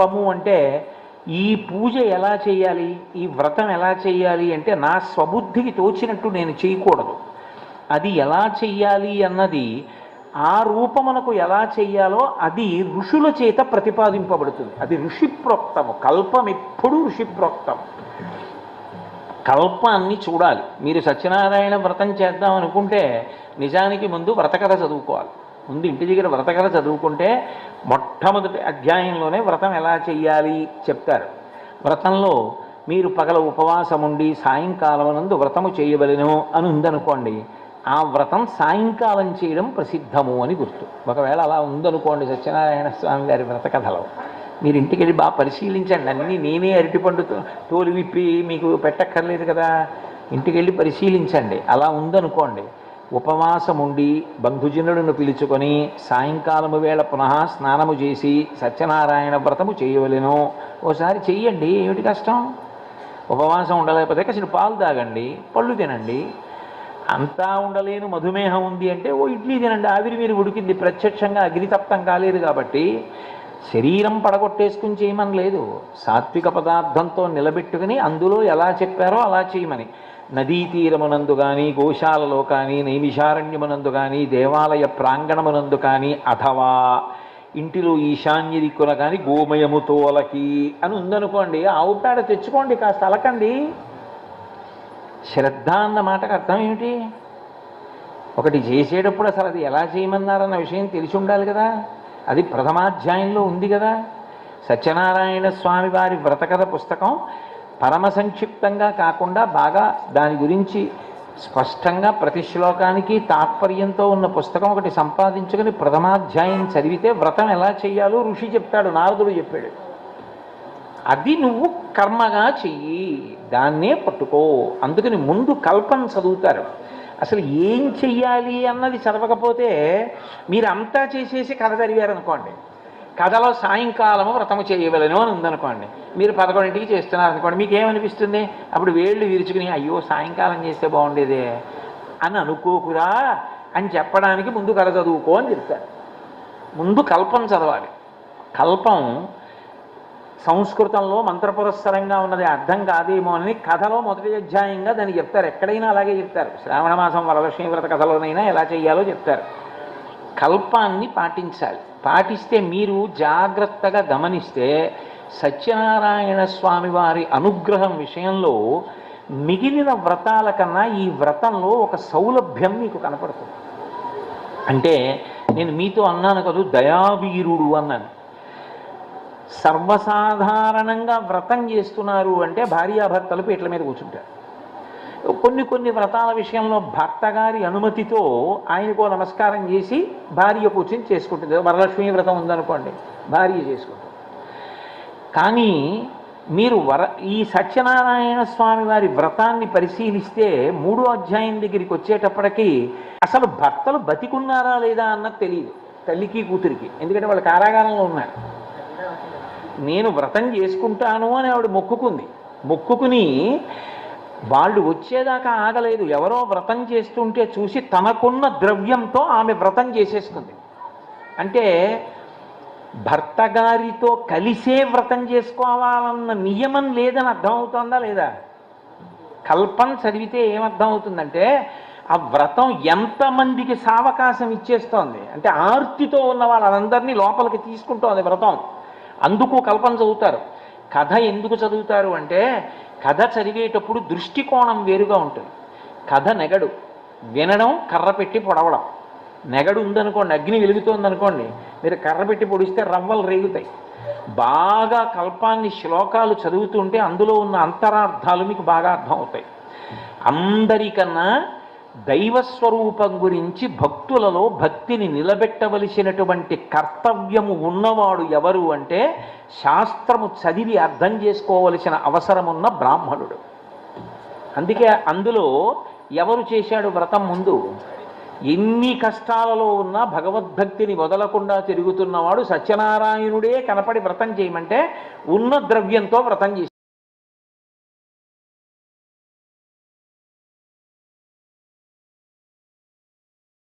స్వరూపము అంటే ఈ పూజ ఎలా చేయాలి? ఈ వ్రతం ఎలా చేయాలి అంటే నా స్వబుద్ధికి తోచినట్టు నేను చేయకూడదు. అది ఎలా చెయ్యాలి అన్నది ఆ రూపమునకు ఎలా చెయ్యాలో అది ఋషుల చేత ప్రతిపాదింపబడుతుంది. అది ఋషిప్రోక్తము. కల్పం ఎప్పుడూ ఋషిప్రోక్తం. కల్పాన్ని చూడాలి. మీరు సత్యనారాయణ వ్రతం చేద్దాం అనుకుంటే నిజానికి ముందు వ్రతకథ చదువుకోవాలి. ముందు ఇంటి దగ్గర వ్రత కథ చదువుకుంటే మొట్టమొదటి అధ్యాయంలోనే వ్రతం ఎలా చెయ్యాలి చెప్తారు. వ్రతంలో మీరు పగల ఉపవాసం ఉండి సాయంకాలం నందు వ్రతము చేయవలెను అని ఉందనుకోండి. ఆ వ్రతం సాయంకాలం చేయడం ప్రసిద్ధము అని గుర్తు. ఒకవేళ అలా ఉందనుకోండి సత్యనారాయణ స్వామి గారి వ్రత కథలో. మీరు ఇంటికి వెళ్ళి బాగా పరిశీలించండి. అన్నీ నేనే అరటిపండు తోలు విప్పి మీకు పెట్టక్కర్లేదు కదా. ఇంటికి వెళ్ళి పరిశీలించండి. అలా ఉందనుకోండి. ఉపవాసం ఉండి బంధుజనులను పిలుచుకొని సాయంకాలము వేళ పునః స్నానము చేసి సత్యనారాయణ వ్రతము చేయవలెను. ఓసారి చెయ్యండి ఏమిటి కష్టం? ఉపవాసం ఉండలేకపోతే కసిన పాలు తాగండి పళ్ళు తినండి. అంతా ఉండలేను మధుమేహం ఉంది అంటే ఓ ఇడ్లీ తినండి ఆవిరి మీరు ఉడికింది ప్రత్యక్షంగా అగ్నితప్తం కాలేదు కాబట్టి శరీరం పడగొట్టేసుకుని చేయమని లేదు. సాత్విక పదార్థంతో నిలబెట్టుకుని అందులో ఎలా చెప్పారో అలా చేయమని. నదీ తీరమునందు కానీ గోశాలలో కానీ నైమిషారణ్యమునందు కానీ దేవాలయ ప్రాంగణమునందు కానీ అథవా ఇంటిలో ఈశాన్య దిక్కున కానీ గోమయము తోలకి అని ఉందనుకోండి ఆవు పేడ తెచ్చుకోండి కాస్త అలకండి. శ్రద్ధ అన్న మాటకు అర్థం ఏమిటి? ఒకటి చేసేటప్పుడు అసలు అది ఎలా చేయమన్నారన్న విషయం తెలిసి ఉండాలి కదా. అది ప్రథమాధ్యాయంలో ఉంది కదా. సత్యనారాయణ స్వామి వారి వ్రతకథ పుస్తకం పరమ సంక్షిప్తంగా కాకుండా బాగా దాని గురించి స్పష్టంగా ప్రతి శ్లోకానికి తాత్పర్యంతో ఉన్న పుస్తకం ఒకటి సంపాదించుకుని ప్రథమాధ్యాయం చదివితే వ్రతం ఎలా చేయాలో ఋషి చెప్తాడు నారదుడు చెప్పాడు. అది నువ్వు కర్మగా చెయ్యి దాన్నే పట్టుకో. అందుకని ముందు కల్పన చదువుతారు. అసలు ఏం చెయ్యాలి అన్నది చదవకపోతే మీరంతా చేసేసి కథ చదివారనుకోండి. కథలో సాయంకాలము వ్రతము చేయవలను అని ఉందనుకోండి. మీరు పదకొండింటికి చేస్తున్నారు అనుకోండి మీకు ఏమనిపిస్తుంది అప్పుడు వేళ్ళు విరుచుకుని అయ్యో సాయంకాలం చేస్తే బాగుండేదే అని అనుకోకురా అని చెప్పడానికి ముందు కథ చదువుకో అని చెప్తారు. ముందు కల్పం చదవాలి. కల్పం సంస్కృతంలో మంత్రపురస్సరంగా ఉన్నది అర్థం కాదేమో అని కథలో మొదటి అధ్యాయంగా దాన్ని చెప్తారు. ఎక్కడైనా అలాగే చెప్తారు. శ్రావణ మాసం వరలక్ష్మీ వ్రత కథలోనైనా ఎలా చేయాలో చెప్తారు. కల్పాన్ని పాటించాలి. పాటిస్తే మీరు జాగ్రత్తగా గమనిస్తే సత్యనారాయణ స్వామి వారి అనుగ్రహం విషయంలో మిగిలిన వ్రతాల కన్నా ఈ వ్రతంలో ఒక సౌలభ్యం మీకు కనపడుతుంది. అంటే నేను మీతో అన్నాను కదూ దయావీరుడు అన్నాను. సర్వసాధారణంగా వ్రతం చేస్తున్నారు అంటే భార్యాభర్తలు పీటల మీద కూర్చుంటారు. కొన్ని కొన్ని వ్రతాల విషయంలో భర్త గారి అనుమతితో ఆయనకో నమస్కారం చేసి భార్య కూర్చొని చేసుకుంటుంది. వరలక్ష్మి వ్రతం ఉందనుకోండి భార్య చేసుకుంటుంది. కానీ మీరు వర ఈ సత్యనారాయణ స్వామి వారి వ్రతాన్ని పరిశీలిస్తే మూడో అధ్యాయం దగ్గరికి వచ్చేటప్పటికి అసలు భర్తలు బతికున్నారా లేదా అన్నది తెలియదు తల్లికి కూతురికి. ఎందుకంటే వాళ్ళు కారాగారంలో ఉన్నారు. నేను వ్రతం చేసుకుంటాను అని ఆవిడ మొక్కుకుంది. మొక్కుకుని వాళ్ళు వచ్చేదాకా ఆగలేదు. ఎవరో వ్రతం చేస్తుంటే చూసి తనకున్న ద్రవ్యంతో ఆమె వ్రతం చేసేసుకుంది. అంటే భర్త గారితో కలిసే వ్రతం చేసుకోవాలన్న నియమం లేదని అర్థమవుతుందా లేదా? కల్పన చదివితే ఏమర్థం అవుతుందంటే ఆ వ్రతం ఎంతమందికి సావకాశం ఇచ్చేస్తోంది? అంటే ఆర్తితో ఉన్న వాళ్ళందరినీ లోపలికి తీసుకుంటోంది వ్రతం. అందుకు కల్పన చదువుతారు. కథ ఎందుకు చదువుతారు అంటే కథ చదివేటప్పుడు దృష్టికోణం వేరుగా ఉంటుంది. కథ నెగడు. వినడం కర్ర పెట్టి పొడవడం. నెగడు ఉందనుకోండి అగ్ని వెలుగుతోందనుకోండి మీరు కర్ర పెట్టి పొడిస్తే రవ్వలు రేగుతాయి. బాగా కల్పాన్ని శ్లోకాలు చదువుతుంటే అందులో ఉన్న అంతరార్థాలు మీకు బాగా అర్థం అవుతాయి అందరికన్నా దైవస్వరూపం గురించి భక్తులలో భక్తిని నిలబెట్టవలసినటువంటి కర్తవ్యము ఉన్నవాడు ఎవరు అంటే శాస్త్రము చదివి అర్థం చేసుకోవలసిన అవసరమున్న బ్రాహ్మణుడు. అందుకే అందులో ఎవరు చేశాడు వ్రతం ముందు? ఎన్ని కష్టాలలో ఉన్నా భగవద్భక్తిని వదలకుండా తిరుగుతున్నవాడు సత్యనారాయణుడే కనపడి వ్రతం చేయమంటే ఉన్న ద్రవ్యంతో వ్రతం చేశాడు.